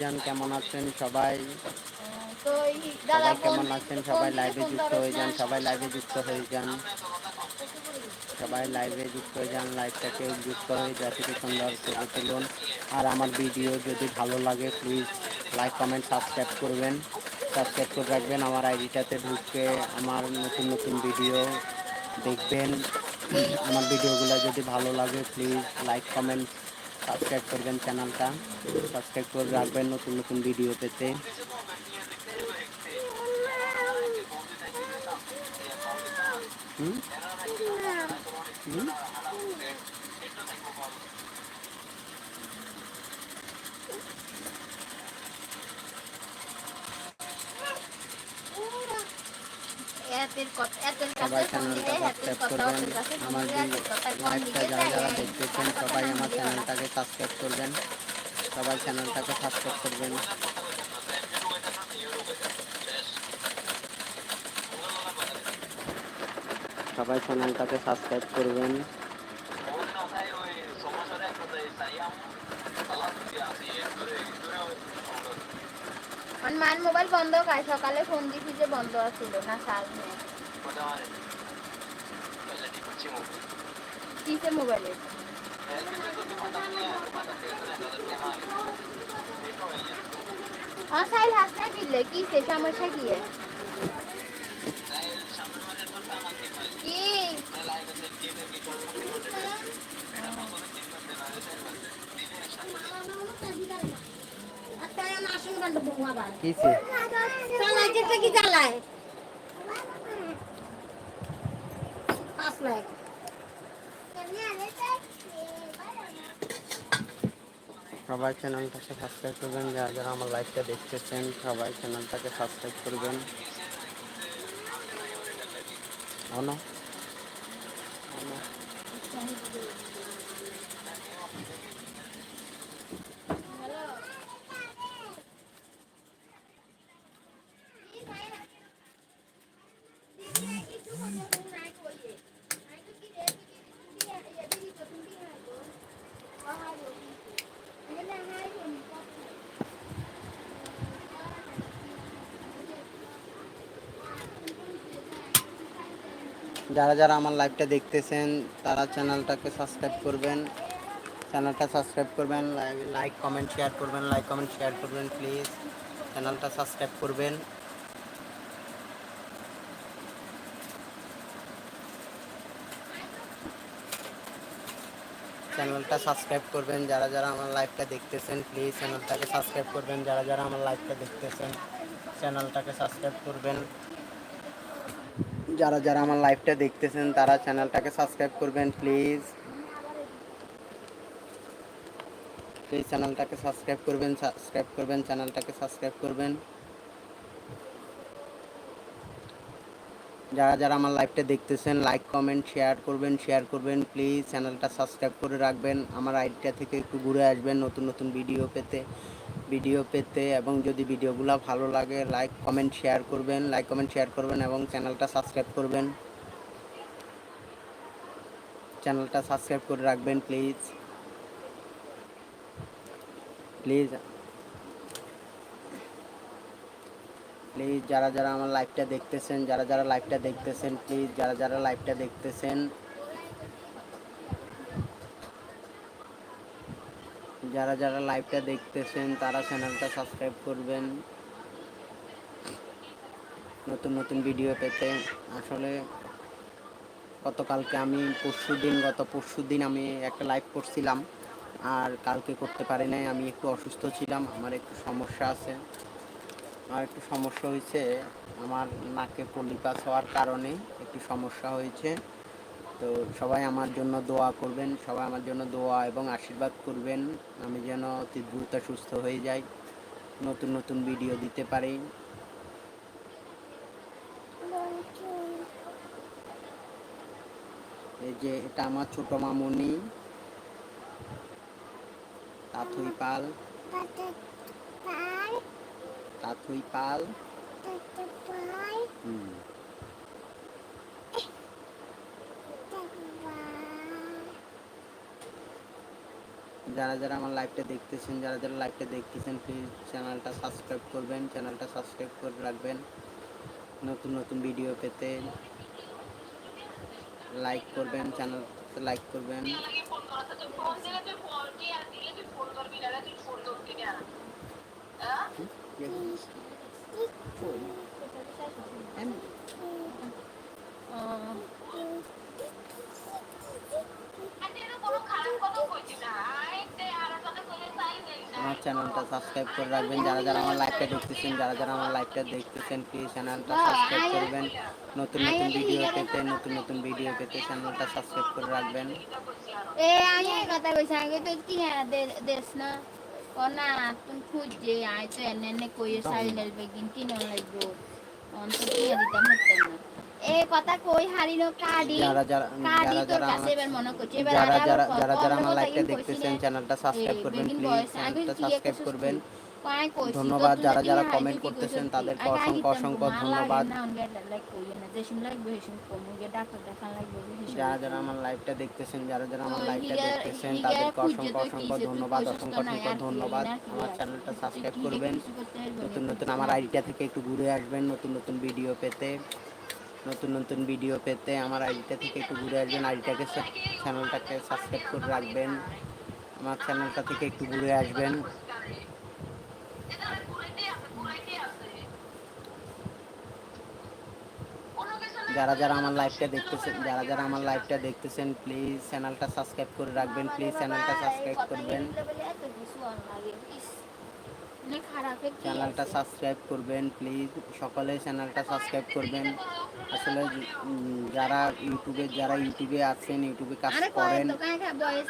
জান কেমন আছেন সবাই? সবাই কেমন আছেন? সবাই লাইভে যুক্ত হয়ে যান সবাই লাইভে যুক্ত হয়ে যান। সবাই লাইভে যুক্ত হয়ে যান লাইভটাকে যুক্ত হয়ে যাত্রীকে সুন্দর করে তুলুন। আর আমার ভিডিও যদি ভালো লাগে প্লিজ লাইক কমেন্ট সাবস্ক্রাইব করবেন। সাবস্ক্রাইব করে রাখবেন আমার আইডিটাতে ঢুকে আমার নতুন নতুন ভিডিও দেখবেন। আমার ভিডিওগুলো যদি ভালো লাগে প্লিজ লাইক কমেন্ট সাবস্ক্রাইব করবেন চ্যানেলটা। সাবস্ক্রাইব করে রাখবেন নতুন নতুন ভিডিও পেতে। হুম? হুম? সবাই চ্যানেলটা সাবস্ক্রাইব করবেন। আমার দিলে এতের লাইভটা যারা যারা দেখতেছেন সবাই আমার চ্যানেলটাকে সাবস্ক্রাইব করবেন। সবাই চ্যানেলটাকে সাবস্ক্রাইব করবেন। সবাই চ্যানেলটাকে সাবস্ক্রাইব করবেন আমার মায়ের মোবাইল বন্ধ কাল সকালে ফোন দিছি যে বন্ধ আছিল না চার্জ নেই। কিসে মোবাইলে সাইল হাসনা কিনলে কিসে সমস্যা কি? আছে সবাই চ্যানেলটাকে সাবস্ক্রাইব করবেন যারা যারা আমার লাইভটা দেখতেছেন সবাই চ্যানেলটাকে সাবস্ক্রাইব করবেন। অনো যারা যারা আমার লাইভটা দেখতেছেন, তারা চ্যানেলটাকে সাবস্ক্রাইব করবেন। চ্যানেলটা সাবস্ক্রাইব করবেন লাইক কমেন্ট শেয়ার করবেন লাইক কমেন্ট শেয়ার করবেন প্লিজ চ্যানেলটা সাবস্ক্রাইব করবেন। চ্যানেলটা সাবস্ক্রাইব করবেন, যারা যারা আমার লাইভটা দেখতেছেন প্লিজ চ্যানেলটাকে সাবস্ক্রাইব করবেন। যারা যারা আমার লাইভটা দেখতেছেন চ্যানেলটাকে সাবস্ক্রাইব করবেন। যারা যারা আমার লাইভটা দেখতেছেন, তারা চ্যানেলটাকে সাবস্ক্রাইব করবেন প্লিজ প্লিজ চ্যানেলটাকে সাবস্ক্রাইব করবেন সাবস্ক্রাইব করবেন চ্যানেলটাকে সাবস্ক্রাইব করবেন। যারা যারা আমার লাইভটা দেখতেছেন লাইক কমেন্ট শেয়ার করবেন শেয়ার করবেন প্লিজ চ্যানেলটা সাবস্ক্রাইব করে রাখবেন। আমার আইডিটা থেকে একটু ঘুরে আসবেন, নতুন নতুন ভিডিও পেতে। ভিডিও পেতে এবং যদি ভিডিওগুলো ভালো লাগে লাইক কমেন্ট শেয়ার করবেন লাইক কমেন্ট শেয়ার করবেন এবং চ্যানেলটা সাবস্ক্রাইব করবেন। চ্যানেলটা সাবস্ক্রাইব করে রাখবেন প্লিজ প্লিজ প্লিজ যারা যারা আমার লাইভটা দেখতেছেন, যারা যারা লাইভটা দেখতেছেন প্লিজ যারা যারা লাইভটা দেখতেছেন যারা যারা লাইভটা দেখতেছেন, তারা চ্যানেলটা সাবস্ক্রাইব করবেন। নতুন নতুন ভিডিও পেতে। আসলে গতকালকে আমি, পরশু দিন, গত পরশু দিন আমি একটা লাইভ করছিলাম। আর কালকে করতে পারি নাই, আমি একটু অসুস্থ ছিলাম, আমার একটু সমস্যা আছে। আমার একটু সমস্যা হয়েছে, আমার নাকে পলিপাস হওয়ার কারণে একটু সমস্যা হয়েছে। তো সবাই আমার জন্য দোয়া করবেন সবাই আমার জন্য দোয়া এবং আশীর্বাদ করবেন। আমি যেন অতি দ্রুত সুস্থ হয়ে যাই নতুন নতুন ভিডিও দিতে পারি। এই যে এটা আমার ছোট মামুনি তাথুই পাল। তাথুই পাল। হুম। যারা যারা আমার লাইভটা দেখতেছেন যারা যারা লাইভটা দেখতেছেন প্লিজ চ্যানেলটা সাবস্ক্রাইব করবেন চ্যানেলটা সাবস্ক্রাইব করে রাখবেন। নতুন নতুন ভিডিও পেতে লাইক করবেন চ্যানেল লাইক করবেন। আমার চ্যানেলটা সাবস্ক্রাইব করে রাখবেন। যারা যারা আমার লাইভটা দেখতেছেন যারা যারা আমার লাইভটা দেখতেছেন প্লিজ চ্যানেলটা সাবস্ক্রাইব করবেন। নতুন নতুন ভিডিও পেতে নতুন নতুন ভিডিও পেতে চ্যানেলটা সাবস্ক্রাইব করে রাখবেন। এ আমি এই কথা কইছি আগে তো কি হ্যাঁ দেশ না? ও না তুমি খুঁজছে আয় তো এনে এনে কইয়ে সাইলের বেগিন কিনে লাগবো অন্তত কিনে দিতাম হতো না। এ কথা কই হারিনো কাডি যারা যারা যারা যারা যারা যারা যারা যারা আমার লাইভটা দেখতেছেন চ্যানেলটা সাবস্ক্রাইব করবেন প্লিজ চ্যানেলটা সাবস্ক্রাইব করবেন। ধন্যবাদ যারা যারা কমেন্ট করতেছেন? তাদেরকে অসংখ্য অসংখ্য ধন্যবাদ। যারা যারা আমার লাইভটা দেখতেছেন যারা যারা আমার লাইভটা দেখতেছেন তাদেরকে অসংখ্য অসংখ্য ধন্যবাদ অসংখ্য অসংখ্য ধন্যবাদ। আমার চ্যানেলটা সাবস্ক্রাইব করবেন। নতুন নতুন আমার। আইডিটা থেকে একটু ঘুরে আসবেন নতুন নতুন ভিডিও পেতে। নতুন নতুন ভিডিও পেতে আমার আইডিটা থেকে একটু ঘুরে আসবেন। আইডিটাকে চ্যানেলটাকে সাবস্ক্রাইব করে রাখবেন। আমার চ্যানেলটা থেকে একটু ঘুরে আসবেন। যারা যারা আমার লাইভটা দেখতেছেন, যারা যারা আমার লাইভটা দেখতেছেন প্লিজ চ্যানেলটা সাবস্ক্রাইব করে রাখবেন। প্লিজ চ্যানেলটা সাবস্ক্রাইব করবেন। চ্যানেলটা সাবস্ক্রাইব করবেন প্লিজ সকলে চ্যানেলটা সাবস্ক্রাইব করবেন। আসলে যারা ইউটিউবে যারা ইউটিউবে আছেন ইউটিউবে কাজ করেন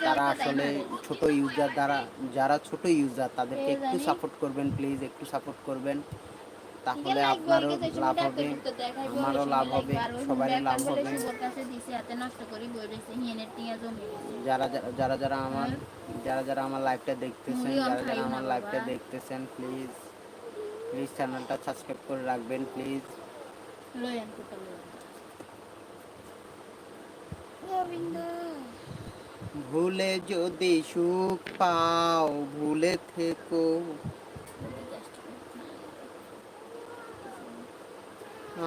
তারা আসলে ছোট ইউজার দ্বারা যারা ছোট ইউজার তাদেরকে একটু সাপোর্ট করবেন প্লিজ একটু সাপোর্ট করবেন। তাহলে আপনারও লাভ হবে আমারও লাভ হবে সবারই লাভ হবে। যারা যারা- যারা যারা আমার যারা যারা আমার লাইভটা দেখতেছেন যারা যারা আমার লাইভটা দেখতেছেন প্লিজ প্লিজ চ্যানেলটা সাবস্ক্রাইব করে রাখবেন প্লিজ ভুলে যদি সুখ পাও ভুলে থেকো।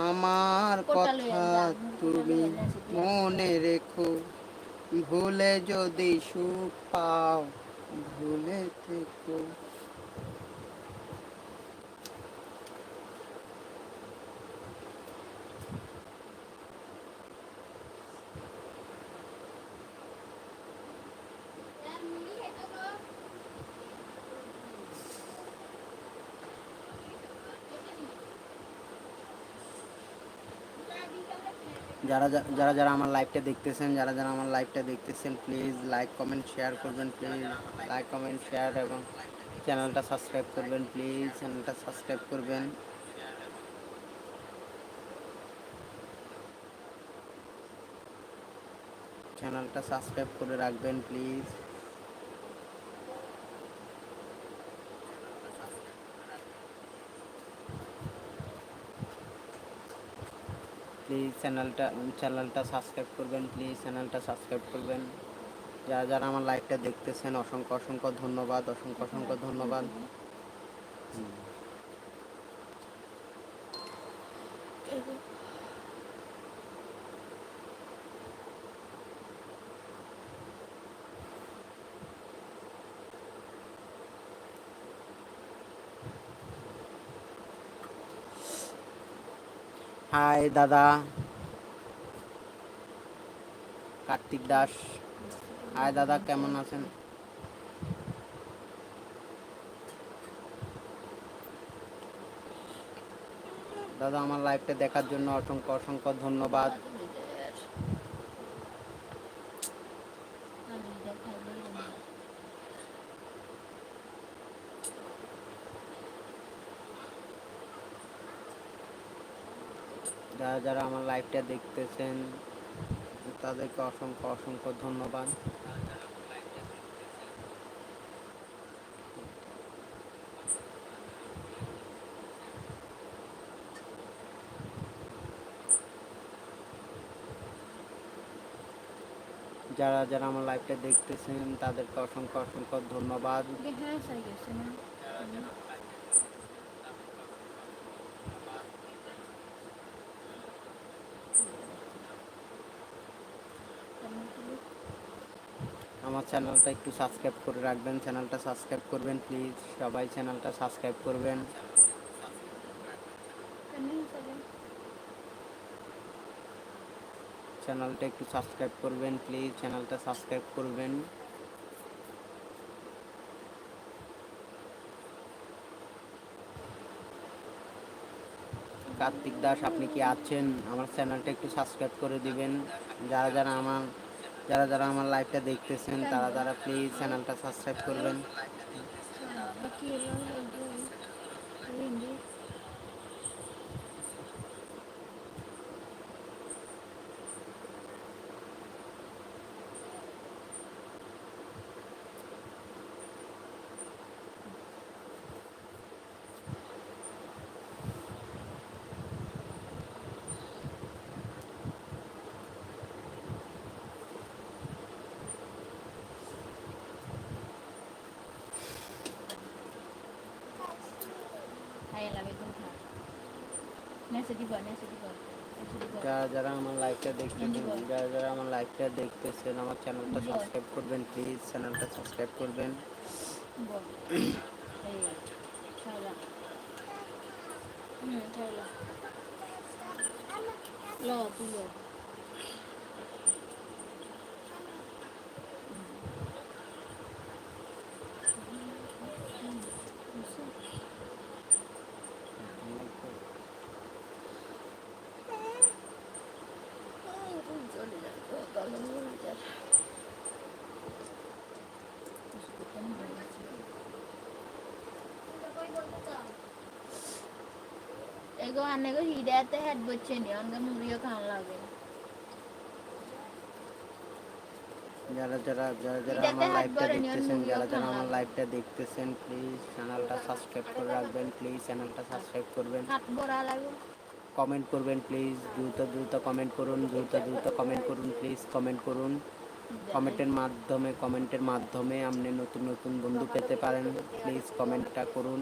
আমার কথা তুমি। মনে রেখো ভুলে যদি সুখ পাও ভুলে থেকো যারা যারা যারা আমার লাইভটা দেখতেছেন, যারা যারা আমার লাইভটা দেখতেছেন প্লিজ লাইক কমেন্ট শেয়ার করবেন প্লিজ লাইক কমেন্ট শেয়ার এবং চ্যানেলটা সাবস্ক্রাইব করবেন প্লিজ চ্যানেলটা সাবস্ক্রাইব করবেন। চ্যানেলটা সাবস্ক্রাইব করে রাখবেন প্লিজ প্লিজ চ্যানেলটা চ্যানেলটা সাবস্ক্রাইব করবেন প্লিজ চ্যানেলটা সাবস্ক্রাইব করবেন যারা যারা আমার লাইভটা দেখতেছেন, অসংখ্য অসংখ্য ধন্যবাদ, অসংখ্য অসংখ্য ধন্যবাদ। হাই দাদা কার্তিক দাস। হাই দাদা, কেমন আছেন? দাদা, আমার লাইভটা দেখার জন্য অসংখ্য অসংখ্য ধন্যবাদ। যারা যারা আমার লাইভটা দেখতেছেন তাদেরকে অসংখ্য অসংখ্য ধন্যবাদ। যারা যারা আমার লাইভটা দেখতেছেন তাদেরকে অসংখ্য অসংখ্য ধন্যবাদ হ্যাঁ সাই গেছে না আমার চ্যানেলটা একটু সাবস্ক্রাইব করে রাখবেন, চ্যানেলটা সাবস্ক্রাইব করবেন প্লিজ সবাই চ্যানেলটা সাবস্ক্রাইব করবেন। চ্যানেলটা একটু সাবস্ক্রাইব করবেন প্লিজ চ্যানেলটা সাবস্ক্রাইব করবেন। কার্তিক দাস, আপনি কি আছেন? আমার চ্যানেলটা একটু সাবস্ক্রাইব করে দিবেন। যারা যারা আমার যারা যারা আমার লাইভটা দেখতেছেন তারা তারা প্লিজ চ্যানেলটা সাবস্ক্রাইব করবেন। যারা যারা আমার লাইভটা দেখতেছেন যারা যারা আমার লাইভটা দেখতেছেন আমার চ্যানেলটা সাবস্ক্রাইব করবেন প্লিজ চ্যানেলটা সাবস্ক্রাইব করবেন। Bo. হিডাতে হেড বচ্ছে নি অনগা মুড়িও খাওয়া লাগে যারা যারা যারা যারা আমার লাইভটা দেখতেছেন যারা যারা আমার। লাইভটা দেখতেছেন প্লিজ চ্যানেলটা সাবস্ক্রাইব করে রাখবেন প্লিজ চ্যানেলটা সাবস্ক্রাইব করবেন। কমেন্ট করবেন প্লিজ দ্রুত দ্রুত কমেন্ট করুন দ্রুত দ্রুত কমেন্ট করুন প্লিজ কমেন্ট করুন। কমেন্টের মাধ্যমে কমেন্টের মাধ্যমে আপনি নতুন নতুন বন্ধু পেতে পারেন প্লিজ কমেন্টটা করুন।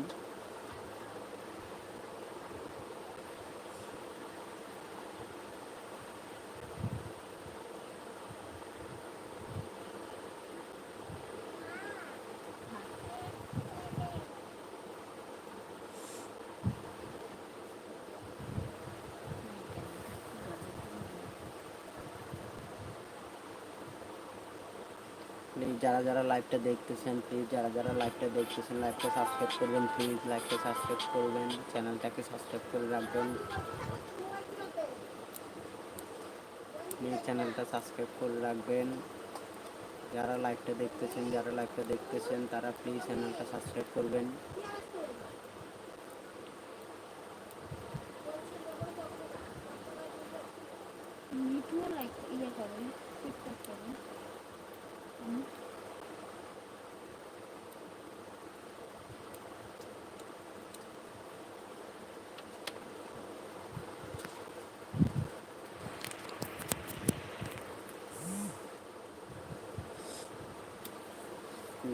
প্লিজ যারা যারা লাইভটা দেখতেছেন প্লিজ যারা যারা লাইভটা দেখতেছেন লাইভটা সাবস্ক্রাইব করবেন প্লিজ লাইভটা সাবস্ক্রাইব করবেন চ্যানেলটাকে সাবস্ক্রাইব করে রাখবেন। প্লিজ চ্যানেলটা সাবস্ক্রাইব করে রাখবেন। যারা লাইভটা দেখতেছেন, যারা লাইভটা দেখতেছেন, তারা প্লিজ চ্যানেলটা সাবস্ক্রাইব করবেন।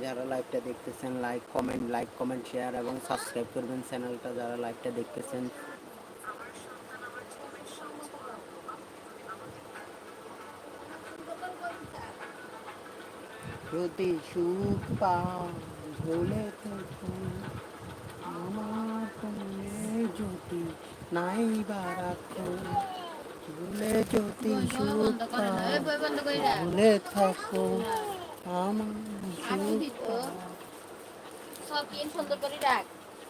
যারা লাইভটা দেখতেছেন like comment like comment share এবং সাবস্ক্রাইব করবেন চ্যানেলটা যারা লাইভটা দেখতেছেন। যদি সুখ পাও ভুলে আমার তুমি যদি নাই বা রাখো ভুলে যদি সুখ পাও ভুলে থাকো আমার দিত পাও সব কিন সুন্দর করে রাখ।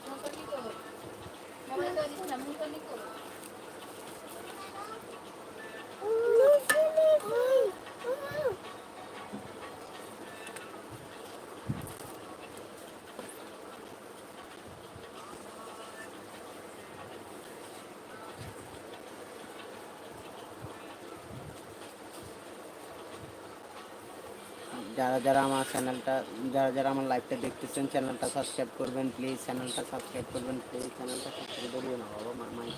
মুখনি তো মোবাইল ধরিস না মুখনি কর যারা যারা আমার চ্যানেলটা, যারা যারা আমার লাইভটা দেখতেছেন, চ্যানেলটা সাবস্ক্রাইব করবেন প্লিজ চ্যানেলটা সাবস্ক্রাইব করবেন প্লিজ চ্যানেলটা সাবস্ক্রাইব করিও না, বাবা মাই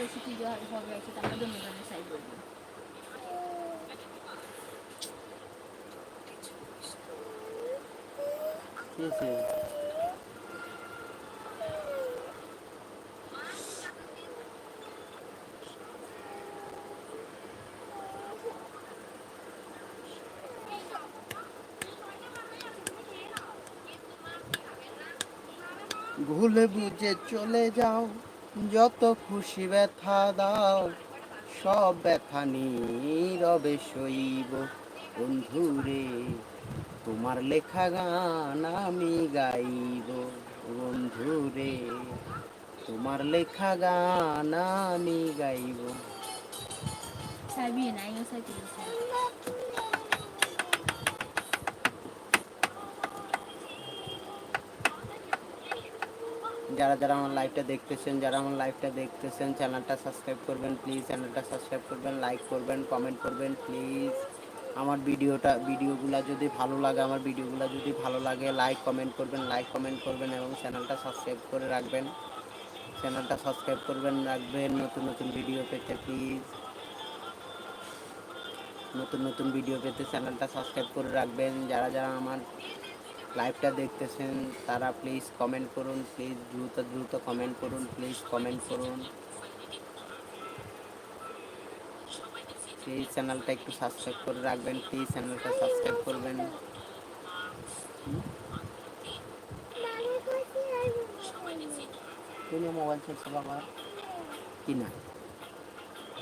বেশি ভিডিও হবে সেটা আমরা দুজনের সাইড বলব কি হয়েছে? ভুলে বুঝে চলে যাও যত খুশি ব্যথা দাও, সব ব্যথা নীরবে সইব। বন্ধুরে, তোমার লেখা গান আমি গাইব। বন্ধুরে, তোমার লেখা গান আমি গাইব সাবি নাই ও সাইকেল যারা যারা আমার লাইভটা দেখতেছেন, যারা আমার লাইভটা দেখতেছেন চ্যানেলটা সাবস্ক্রাইব করবেন প্লিজ চ্যানেলটা সাবস্ক্রাইব করবেন লাইক করবেন কমেন্ট করবেন প্লিজ আমার ভিডিওটা ভিডিওগুলো যদি ভালো লাগে, আমার ভিডিওগুলো যদি ভালো লাগে লাইক কমেন্ট করবেন লাইক কমেন্ট করবেন এবং চ্যানেলটা সাবস্ক্রাইব করে রাখবেন। চ্যানেলটা সাবস্ক্রাইব করবেন, রাখবেন, নতুন নতুন ভিডিও পেতে প্লিজ নতুন নতুন ভিডিও পেতে চ্যানেলটা সাবস্ক্রাইব করে রাখবেন। যারা যারা আমার লাইভটা দেখতেছেন, তারা প্লিজ কমেন্ট করুন প্লিজ দ্রুত দ্রুত কমেন্ট করুন প্লিজ কমেন্ট করুন। প্লিজ চ্যানেলটা একটু সাবস্ক্রাইব করে রাখবেন প্লিজ চ্যানেলটা সাবস্ক্রাইব করবেন। মোবাইল চলছে বাবা? কি না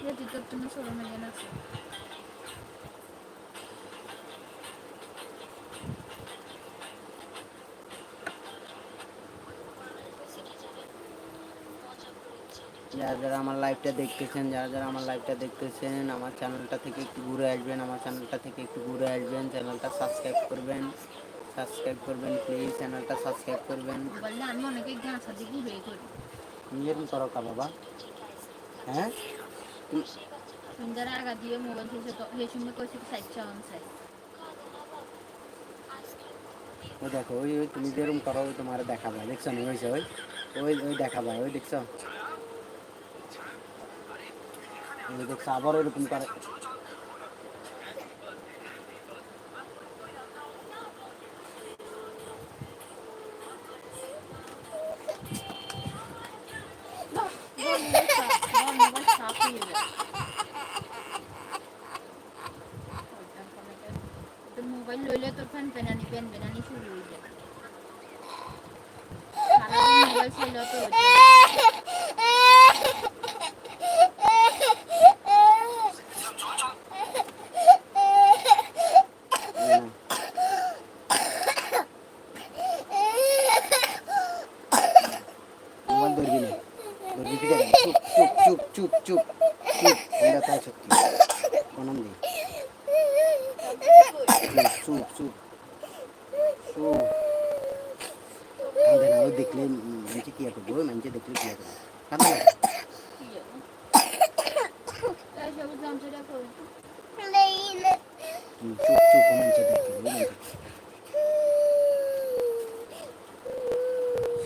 যদি তোর তুমি ষোলো মিলিয়ন আছে যারা যারা আমার লাইভটা দেখতেছেন যারা যারা আমার লাইভটা দেখতেছেন আমার চ্যানেলটা থেকে একটু ঘুরে আসবেন আমার চ্যানেলটা থেকে একটু ঘুরে আসবেন চ্যানেলটা সাবস্ক্রাইব করবেন সাবস্ক্রাইব করবেন প্লিজ চ্যানেলটা সাবস্ক্রাইব করবেন। নিজের করো কা বাবা? হ্যাঁ? তুমি- তুমি আগা দিয়ে মোবাইল খেয়েছে তো সেই সময় কইছে সাইড চাওয়ান সাইড ওই দেখো ওই ওই তুমি যেরকম করো তোমার দেখা যায় দেখছ না? ওই ওই ওই দেখা যায় ওই দেখছ? দেখছ আবার এরকম করে মোবাইল লইলে তোর ফ্যান পেনানি পেন পেনানি শুরু হয়ে যায় সারাদিন মোবাইল চাইলেও তো এই নাও। মোবাইল ধরবি না ধরবি ঠিক আছে চুপ চুপ চুপ চুপ আমরা তাই সত্যি প্রণাম দিই চুপ চুপ চুপ কাঁদে না ওই দেখলে মানুষে কি করব মানুষে দেখলে কি করব কাঁদে না চুপ চুপ ও মানুষে দেখলে ওই মানুষে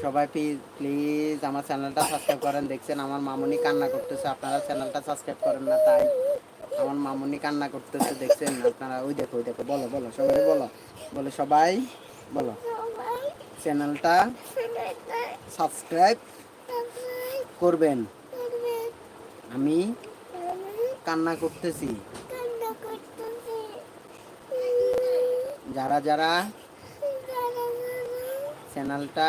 সবাই প্লিজ আমার চ্যানেলটা সাবস্ক্রাইব করেন। দেখছেন আমার মামুনি কান্না করতেছে। আপনারা চ্যানেলটা সাবস্ক্রাইব করেন না তাই আমার মামুনি কান্না করতেছে। দেখছেন আপনারা ওই দেখো ওই দেখো বলো বলো সবাই বলো বলো সবাই বলো। চ্যানেলটা সাবস্ক্রাইব করবেন। আমি কান্না করতেছি। যারা যারা চ্যানেলটা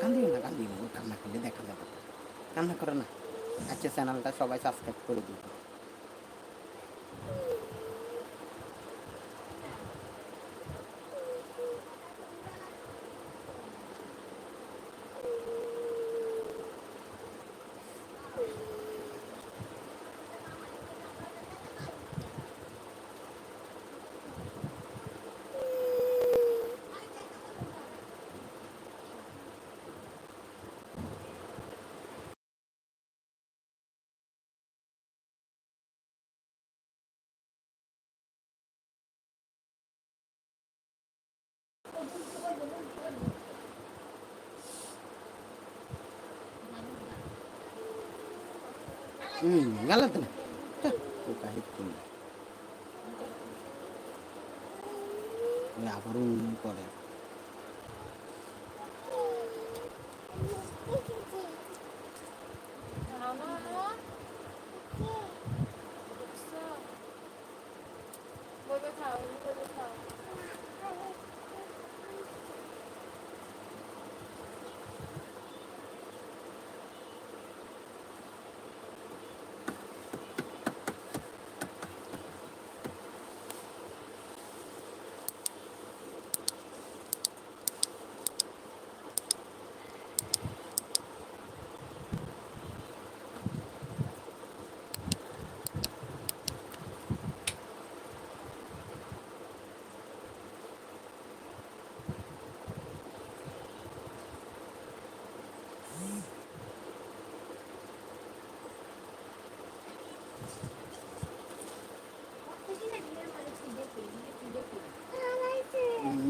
কান্দিও না কান্দিও না। কান্না করলে দেখা যাবে। কান্না করো না। আচ্ছা চ্যানেলটা সবাই সাবস্ক্রাইব করে দিন হুম গেল তো পোকা হিটকুন আবার উম করে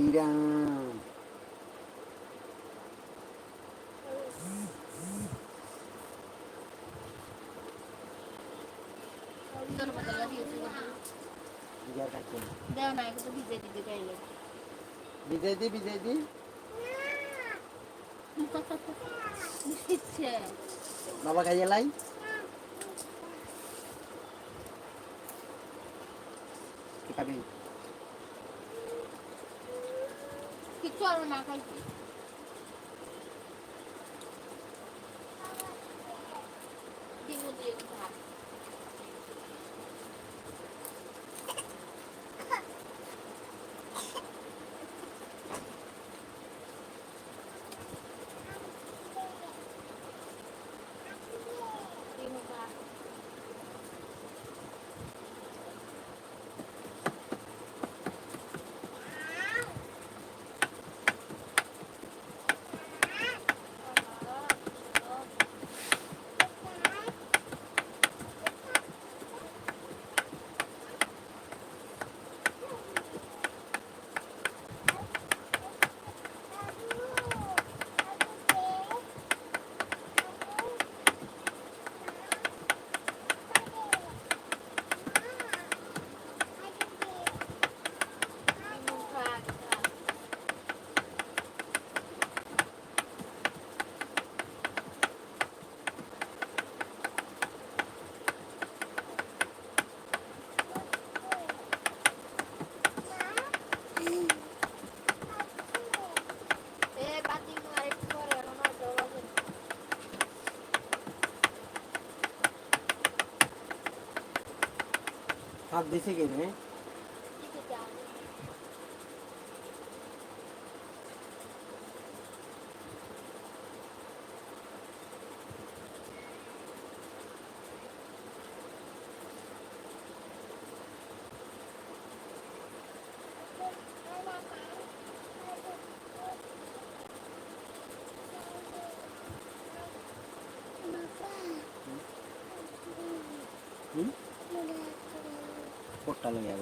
ইরাম ইয়ার কাছে দেও না একটু ভিজে দিতে চাইলে বিজয় দি বিজয় দি। বাবা খাইয়ে লাই। কি খাবি? কিছু আর না খাইছি। হাত দিছে কোটটা লইয়া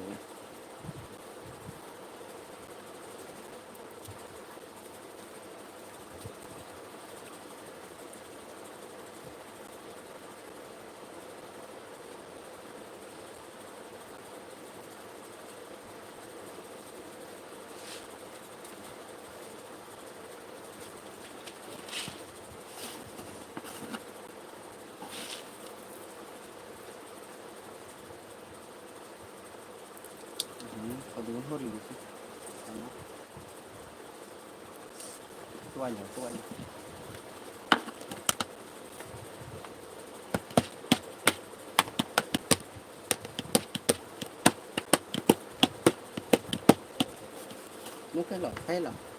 hốt liền tuần rồi tuần nó cái lọt cái lọt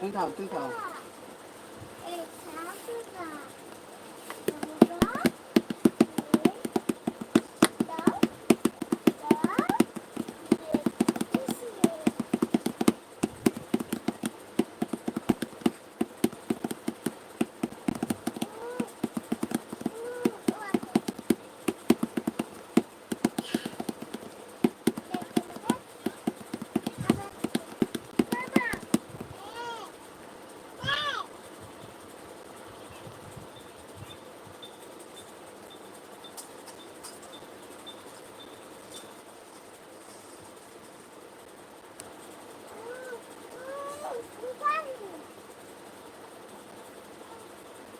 Túi 下